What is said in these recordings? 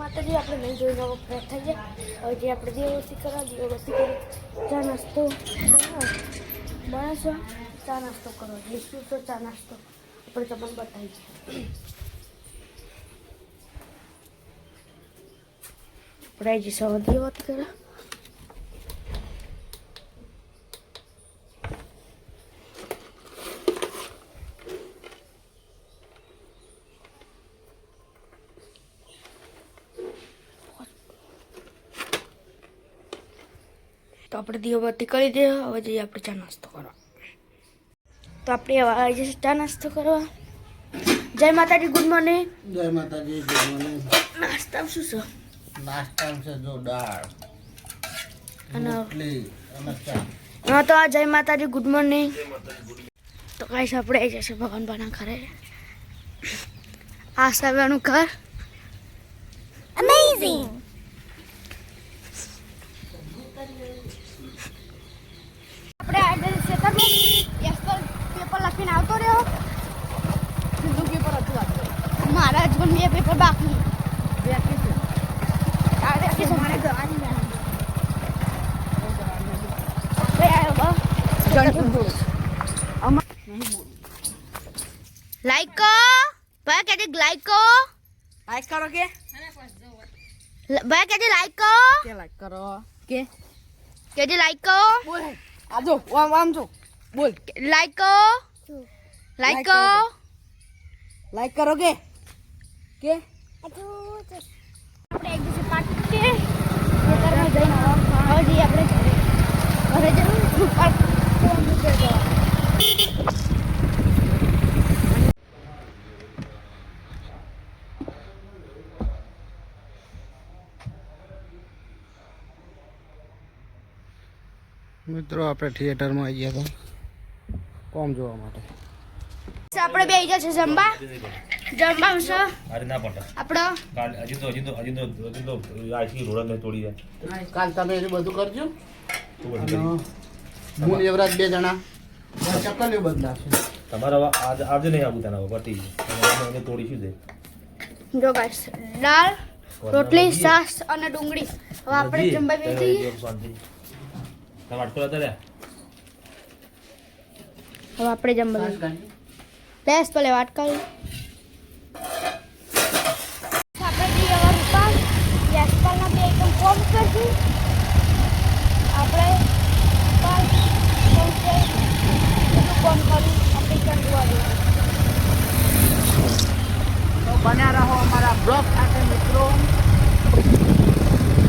માતાજી, આપણે નહીં જોઈ નવો ફ્રેશ થઈ જાય હવે જે આપણે દીવોથી કરવા દીવોથી કરી ચા નાસ્તો બનાવો બનાવશો ચા નાસ્તો કરો. જઈશું તો ચા નાસ્તો. આપણે તમને બતાવી છે. આપણે જે જઈશું વાત દીવોથી તો આપણે દીવાબત્તી કરી દઈએ હવે જઈએ આપણે ચા નાસ્તો કરવા. તો આપણે હવે આવી જઈશું ચા નાસ્તો કરવા. જય માતાજી ગુડ મોર્નિંગ. જય માતાજી ગુડ મોર્નિંગ. નાસ્તા શું? છે નાસ્તા છે જો દાળ અને રોટલી અને ચા. હા તો આ જય માતાજી ગુડ મોર્નિંગ. તો કાંઈ આપણે આવી જશે ભગવાન બાના ઘરે. આ સાહેબનું ઘર. અમેઝિંગ આપણે ખેતરમાં યસ પર પેપર લખીને આવતો રહ્યો બીજું પેપર હતું આજે મારા જ પણ બે પેપર બાકી લાઈક કરો ભાઈ કે લાઈક કરો લાઈક કરો કે ભાઈ કે લાઈક કરો કે લાઈક કરો કે કહેજે લાઈક કરો બોલ આ જો આમ આમ જો. બોલ. લાઈક કરો. લાઈક Like કરો. લાઈક કરો કે? કે? આપણે એક દિવસે પાર્ટી છે ખેતરમાં જઈને આવવા. હવે જઈએ આપણે ઘરે ઘરે જઈને પાર્ક ફોન મૂકી દેવા. મિત્રો આપણે થિયેટરમાં આવી ગયા હતા. કોમ જોવા માટે. આપણે બે જશે જમવા. જમવા છે અરે ના પડતા આપણો? કાલ હજી તો હજી તો હજી તો હજી તો આખી રોડ ને તોડી જાય કાલ તમે એ બધું કરજો. મૂળ યુવરાજ બે જણા. ચક્કલીઓ બદલાશે. તમારા આજ આજે નહીં આવું તેના પતિ. એને તોડી શું દે જો ગાઈસ દાળ રોટલી સાસ અને ડુંગળી. હવે આપણે? જમવા બેસી. શાંતિ. તારા વાટકો લેતા લે. હવે આપણે જમવા બેસી બેસ ભલે વાત કરી આપણે જઈએ હવે રૂપાલ યશપાલના બે એકદમ કોમ કરશું. આપણે રૂપાલ કોમ કરી આપણે બન્યા રહો અમારા બ્લોગ સાથે મિત્રો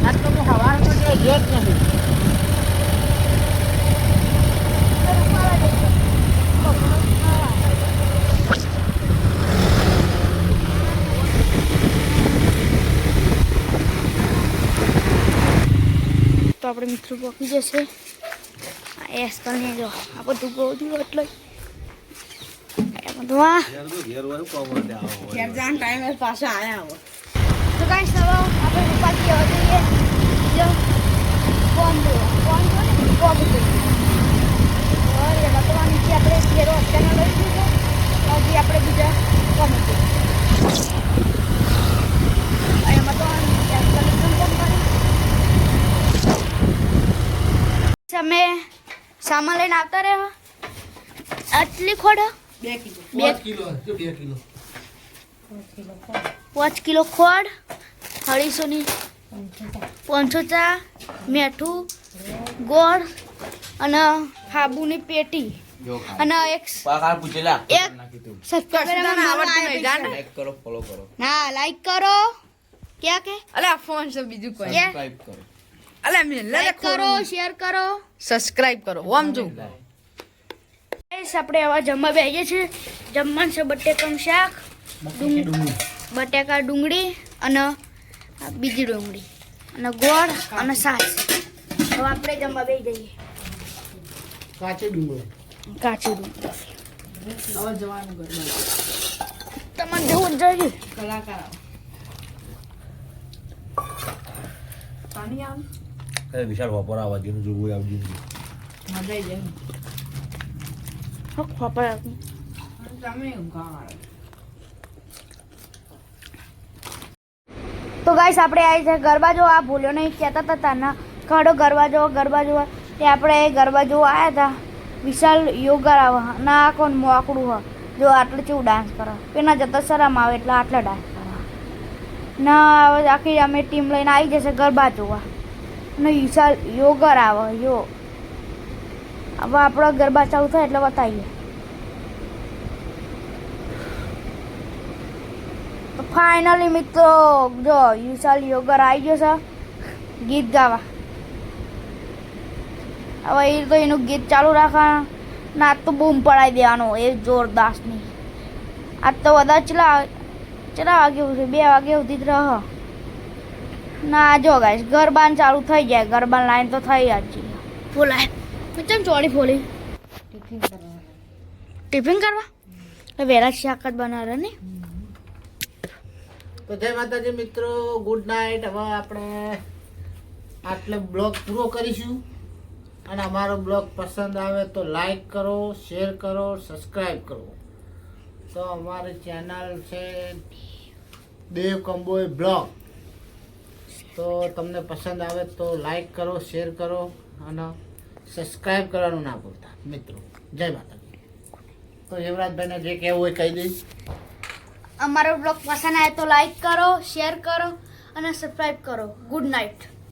આજ તો હું સવારનો જે જો જ નથી રૂપાલ જ છે. હા. તો આપણે મિત્રો પકી જશે. એસ કરીને જો આ બધું બહુ દિવસ એટલે. તો કાંઈ સવા આપણે રૂપાથી જવા જોઈએ. જો કોમ જો કોમ જો ને? કોમ જોઈએ નીચે આપણે ઘેરો અત્યારના લઈ લીધો. હજી આપણે બીજા કોમ જોઈએ એમાં તો આ નીચે આજકાલ એકદમ કોમ કરી તમે સામાન લઈને આવતા રહેવા આટલી ખોડો? બે કિલો. બે કિલો પાંચ કિલો ખોડ અઢીસોની પાંચસો ચા મીઠું ગોળ અને હાબુની પેટી. અને એક એક કશું આવડતું નહીં જાને ના લાઈક કરો. ક્યાં કે? અલે ફોન છે બીજું કોઈ. કે અલે મેં લે કરો શેર કરો. સબસ્ક્રાઇબ કરો ઓમ જો ગાઈસ આપણે આવા જમવા બેસીએ છીએ. જમવાનું છે બટેકાનું શાક બટેકા ડુંગળી અને બીજી ડુંગળી અને ગોળ અને સાસ. હવે આપણે જમવા બેસી જઈએ. કાચી ડુંગળી. કાચી ડુંગળી. હવે જવાનું ઘરમાં. તમારે જવું જ જોઈએ. કલાકાર આવો. પાણી આમ એ વિશાળ વાપર આવવા જેનું જોવું આવજો મજા આવી જાય હા ખબર તમે તો ગાઈસ આપણે આવી છે ગરબા જોવા. આ ભૂલ્યો નહીં કહેતા હતા તાના. ખડો ગરબા જોવા ગરબા જોવા. તે આપણે ગરબા જોવા આવ્યા હતા. વિશાલ યોગા આવે ના આ કોણ મોકડું હોય. જો આટલું ચેવું ડાન્સ કરે. પેલા જતા સરામ આવે એટલે આટલા ડાન્સ કરે. ના હવે આખી અમે ટીમ લઈને આવી જશે ગરબા જોવા. અને વિશાલ યોગર આવે, યો. હવે આપણા ગરબા ચાલુ થાય એટલે બતાવીએ. તો ફાઇનલી મિત્રો, જો યુશાલ યોગર આવી ગયો છે. ગીત ગાવા. હવે એ તો એનું ગીત ચાલુ રાખવાનું. ના તો બૂમ પડાવી દેવાનું, એ જોરદાસની આજ તો બધા ચલા ચલા વાગે છે બે વાગે સુધી જ રહ. ના જો ગાઈશ ગરબાન ચાલુ થઈ જાય. ગરબાન લાઈન તો થઈ જ છે. બોલાય. ચમ ચોળી ફોલી ટિફિન કરવા. ટિફિન તો વેલા શાક જ બનાવે ને? તો જય માતાજી મિત્રો ગુડ નાઇટ હવે આપણે આટલે બ્લોગ પૂરો કરીશું. અને અમારો બ્લોગ પસંદ આવે તો લાઈક કરો શેર કરો સબસ્ક્રાઈબ કરો. તો અમારી ચેનલ છે દેવ કંબોય બ્લોગ. તો તમને પસંદ આવે તો લાઈક કરો શેર કરો અને સબસ્ક્રાઈબ કરવાનું ના ભૂલતા, મિત્રો. જય માતાજી. તો યુવરાજભાઈને જે કહેવું હોય કહી દઈશ અમારો બ્લોગ પસંદ આવે તો લાઈક કરો શેર કરો અને સબસ્ક્રાઈબ કરો. Good night